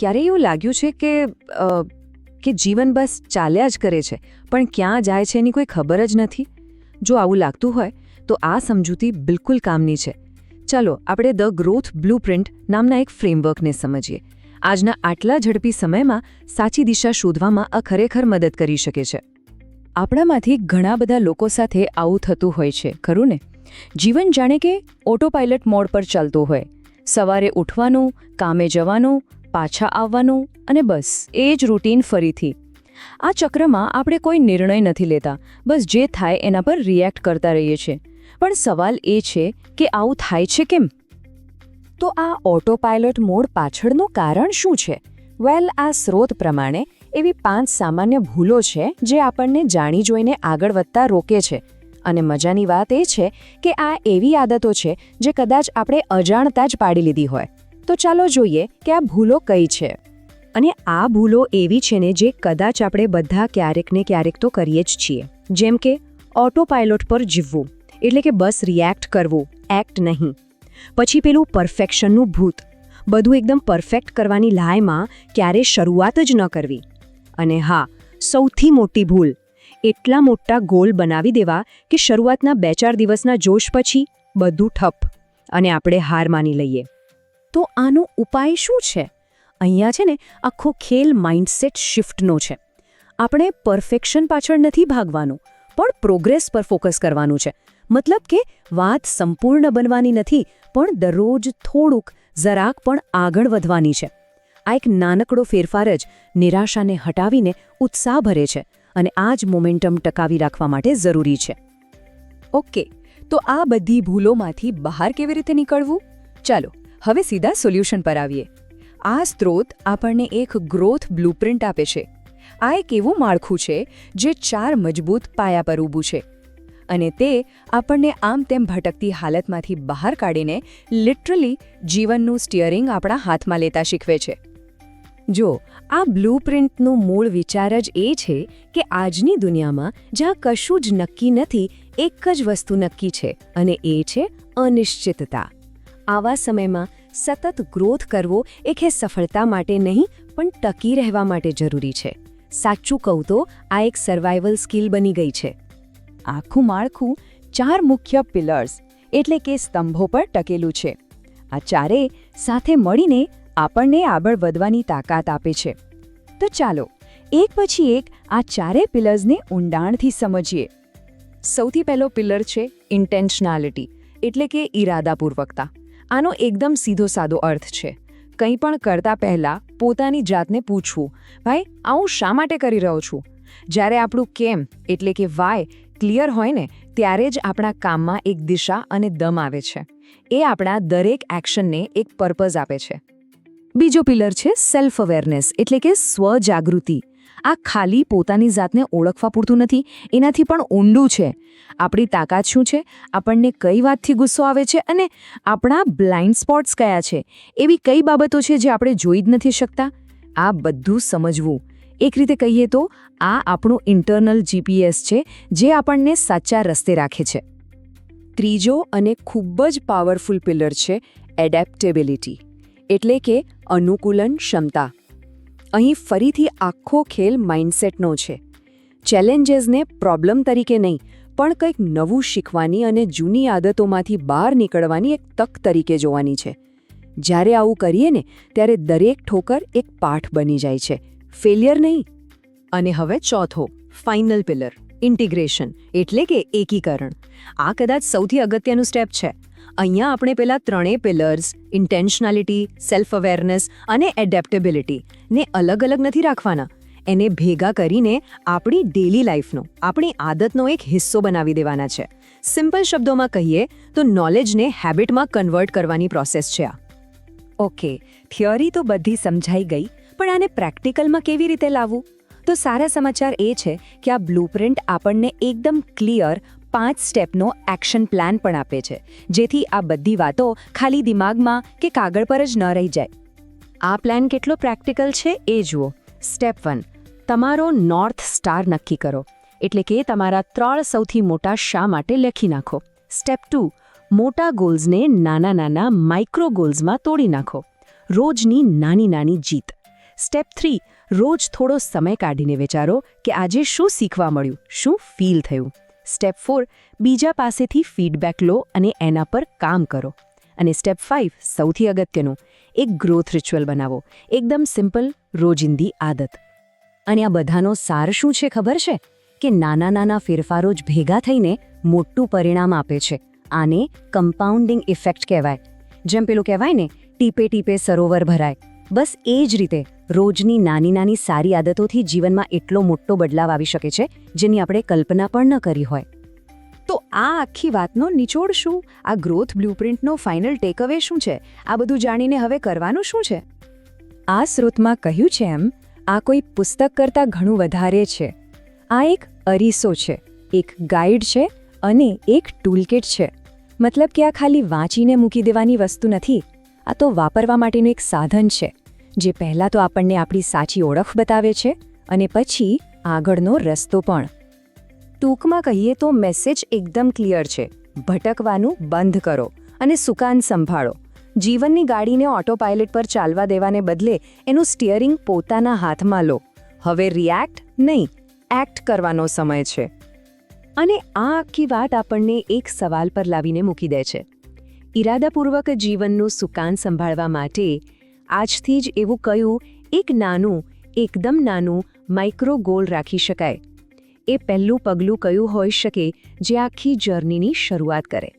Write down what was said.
ક્યારે એવું લાગ્યું છે કે કે જીવન બસ ચાલ્યા જ કરે છે, પણ ક્યાં જાય છે એની કોઈ ખબર જ નથી? જો આવું લાગતું હોય, તો આ સમજૂતી બિલકુલ કામની છે. ચાલો, આપણે ધ ગ્રોથ બ્લુપ્રિન્ટ નામના એક ફ્રેમવર્કને સમજીએ. આજના આટલા ઝડપી સમયમાં સાચી દિશા શોધવામાં આ ખરેખર મદદ કરી શકે છે. આપણામાંથી ઘણા બધા લોકો સાથે આવું થતું હોય છે, ખરું ને? જીવન જાણે કે ઓટો પાયલટ મોડ પર ચાલતું હોય. સવારે ઉઠવાનું, કામે જવાનું પાછા આવવાનું અને બસ, એ જ રૂટીન ફરીથી. આ ચક્રમાં આપણે કોઈ નિર્ણય નથી લેતા, બસ જે થાય એના પર રિએક્ટ કરતા રહીએ છીએ. પણ સવાલ એ છે કે આવું થાય છે કેમ? તો આ ઓટો પાયલટ મોડ પાછળનું કારણ શું છે? વેલ આ સ્રોત પ્રમાણે એવી પાંચ સામાન્ય ભૂલો છે જે આપણને જાણી જોઈને આગળ વધતા રોકે છે. અને મજાની વાત એ છે કે આ એવી આદતો છે જે કદાચ આપણે અજાણતા જ પાડી લીધી હોય. તો ચાલો જોઈએ કે આ ભૂલો કઈ છે. અને આ ભૂલો એવી છે ને જે કદાચ આપણે બધા ક્યારેક ને ક્યારેક તો કરીએ જ છીએ. જેમ કે ઓટોપાયલોટ પર જીવવું, એટલે કે બસ રિએક્ટ કરવું એક્ટ નહીં. પછી પેલું પરફેક્શનનું ભૂત. બધું એકદમ પરફેક્ટ કરવાની લાયમાં ક્યારે શરૂઆત જ ન કરવી. અને હા, સૌથી મોટી ભૂલ. એટલા મોટા ગોલ બનાવી દેવા કે શરૂઆતના બે ચાર દિવસના જોશ પછી બધું ઠપ. અને આપણે હાર માની લઈએ. તો આનો ઉપાય શું છે? અહીંયા છે ને આખો ખેલ માઇન્ડસેટ શિફ્ટનો છે. આપણે પરફેક્શન પાછળ નથી ભાગવાનું, પણ પ્રોગ્રેસ પર ફોકસ કરવાનું છે. મતલબ કે વાત સંપૂર્ણ બનવાની નથી, પણ દરરોજ થોડુંક, જરાક પણ આગળ વધવાની છે. આ એક નાનકડો ફેરફાર જ નિરાશાને હટાવીને ઉત્સાહ ભરે છે અને આ જ મોમેન્ટમ ટકાવી રાખવા માટે જરૂરી છે. ઓકે, તો આ બધી ભૂલોમાંથી બહાર કેવી રીતે નીકળવું? ચાલો હવે સીધા સોલ્યુશન પર આવીએ. આ સ્ત્રોત આપણને એક ગ્રોથ બ્લુપ્રિન્ટ આપે છે. આ એક એવું માળખું છે જે ચાર મજબૂત પાયા પર ઊભું છે. અને તે આપણને આમ તેમ ભટકતી હાલતમાંથી બહાર કાઢીને લિટરલી જીવનનું સ્ટિયરિંગ આપણા હાથમાં લેતા શીખવે છે. જો, આ બ્લૂપ્રિન્ટનો મૂળ વિચાર જ એ છે કે આજની દુનિયામાં જ્યાં કશું જ નક્કી નથી, એક જ વસ્તુ નક્કી છે, અને એ છે અનિશ્ચિતતા. આવા સમયમાં સતત ગ્રોથ કરવો એ કે સફળતા માટે નહીં, પણ ટકી રહેવા માટે જરૂરી છે. સાચું કહું તો, આ એક સર્વાઇવલ સ્કિલ બની ગઈ છે. આખું માળખું ચાર મુખ્ય પિલર્સ એટલે કે સ્તંભો પર ટકેલું છે. આ ચારે સાથે મળીને આપણને આગળ વધવાની તાકાત આપે છે. તો ચાલો, એક પછી એક આ ચારે પિલર્સને ઊંડાણથી સમજીએ. સૌથી પહેલો પિલર છે ઇન્ટેન્શનાલિટી એટલે કે ઈરાદાપૂર્વકતા. આનો એકદમ સીધો સાદો અર્થ છે. કંઈ પણ કરતા પહેલાં પોતાની જાતને પૂછવું, ભાઈ, આ હું શા માટે કરી રહ્યો છું? જ્યારે આપણું કેમ, એટલે કે વાય ક્લિયર હોય ને, ત્યારે જ આપણા કામમાં એક દિશા અને દમ આવે છે. એ આપણા દરેક એક્શનને એક પર્પઝ આપે છે. બીજો પિલર છે સેલ્ફ અવેરનેસ એટલે કે સ્વજાગૃતિ. આ ખાલી પોતાની જાતને ઓળખવા પૂરતું નથી, એનાથી પણ ઊંડું છે. આપણી તાકાત શું છે? આપણને કઈ વાતથી ગુસ્સો આવે છે અને આપણા બ્લાઇન્ડ સ્પોટ્સ કયા છે? એવી કઈ બાબતો છે જે આપણે જોઈ જ નથી શકતા? આ બધું સમજવું. એક રીતે કહીએ તો, આ આપણું ઇન્ટરનલ જીપીએસ છે જે આપણને સાચા રસ્તે રાખે છે. ત્રીજો અને ખૂબ જ પાવરફુલ પિલર છે એડેપ્ટેબિલિટી એટલે કે અનુકૂલન ક્ષમતા. અહીં ફરીથી આખો ખેલ માઇન્ડસેટનો છે. ચેલેન્જીસને પ્રોબ્લેમ તરીકે નહીં પણ કંઈક નવું શીખવાની અને જૂની આદતોમાંથી બહાર નીકળવાની એક તક તરીકે જોવાની છે. જ્યારે આવું કરીએ ને, ત્યારે દરેક ઠોકર એક પાઠ બની જાય છે. ફેલિયર નહીં. અને હવે ચોથો, ફાઇનલ પિલર, ઇન્ટિગ્રેશન, એટલે કે એકીકરણ. આ કદાચ સૌથી અગત્યનું સ્ટેપ છે. અહીંયા આપણે પેલા ત્રણેય પિલર્સ ઇન્ટેન્શનાલિટી સેલ્ફ અવેરનેસ અને એડેપ્ટેબિલિટી ને અલગ અલગ નથી રાખવાના. એને ભેગા કરીને આપણી ડેલી લાઈફનો આપણી આદતનો એક હિસ્સો બનાવી દેવાના છે. સિમ્પલ શબ્દોમાં કહીએ તો નોલેજને હેબિટમાં કન્વર્ટ કરવાની પ્રોસેસ છે આ. ઓકે થિયરી તો બધી સમજાઈ ગઈ, પણ આને પ્રેક્ટિકલમાં કેવી રીતે લાવવું? તો સારા સમાચાર એ છે કે આ બ્લુપ્રિન્ટ આપણને એકદમ ક્લિયર પાંચ સ્ટેપનો એક્શન પ્લાન પણ આપે છે. જેથી આ બધી વાતો ખાલી દિમાગમાં કે કાગળ પર જ ન રહી જાય. આ પ્લાન કેટલો પ્રેક્ટિકલ છે એ જુઓ. સ્ટેપ વન, તમારો નોર્થ સ્ટાર નક્કી કરો. એટલે કે તમારા ત્રણ સૌથી મોટા શા માટે લખી નાખો. સ્ટેપ ટુ, મોટા ગોલ્સને નાના નાના માઇક્રો ગોલ્સમાં તોડી નાખો. રોજની નાની નાની જીત. સ્ટેપ થ્રી, રોજ થોડો સમય કાઢીને વિચારો કે આજે શું શીખવા મળ્યું, શું ફીલ થયું. સ્ટેપ ફોર, બીજા પાસેથી ફીડબેક લો અને એના પર કામ કરો. અને સ્ટેપ ફાઇવ સૌથી અગત્યનું એક ગ્રોથ રિચ્યુઅલ બનાવો. એકદમ સિમ્પલ રોજિંદી આદત. અને આ બધાનો સાર શું છે ખબર છે? કે નાના નાના ફેરફારો જ ભેગા થઈને મોટું પરિણામ આપે છે. આને કમ્પાઉન્ડિંગ ઇફેક્ટ કહેવાય. જેમ પેલું કહેવાય ને, ટીપે ટીપે સરોવર ભરાય. બસ એ જ રીતે રોજની નાની નાની સારી આદતોથી જીવનમાં એટલો મોટો બદલાવ આવી શકે છે, જેની આપણે કલ્પના પણ ન કરી હોય. તો આ આખી વાતનો નિચોડ શું? આ ગ્રોથ બ્લુપ્રિન્ટનો ફાઇનલ ટેકઅવે શું છે? આ બધું જાણીને હવે કરવાનું શું છે? આ સ્રોતમાં કહ્યું છે એમ, આ કોઈ પુસ્તક કરતાં ઘણું વધારે છે. આ એક અરીસો છે, એક ગાઈડ છે અને એક ટૂલકિટ છે. મતલબ કે આ ખાલી વાંચીને મૂકી દેવાની વસ્તુ નથી, આ તો વાપરવા માટેનું એક સાધન છે, જે પહેલાં તો આપણને આપણી સાચી ઓળખ બતાવે છે અને પછી આગળનો રસ્તો પણ. ટૂંકમાં કહીએ તો મેસેજ એકદમ ક્લિયર છે. ભટકવાનું બંધ કરો અને સુકાન સંભાળો. જીવનની ગાડીને ઓટો પાયલટ પર ચાલવા દેવાને બદલે એનું સ્ટિયરિંગ પોતાના હાથમાં લો. હવે રિએક્ટ નહીં એક્ટ કરવાનો સમય છે. અને આ આખી વાત આપણને એક સવાલ પર લાવીને મૂકી દે છે. ઈરાદાપૂર્વક જીવનનું સુકાન સંભાળવા માટે આજથી જ એવું કયું એક નાનું, એકદમ નાનું માઇક્રો ગોલ રાખી શકાય. એ પહેલું પગલું કયું હોઈ શકે જે આખી જર્નીની શરૂઆત કરે.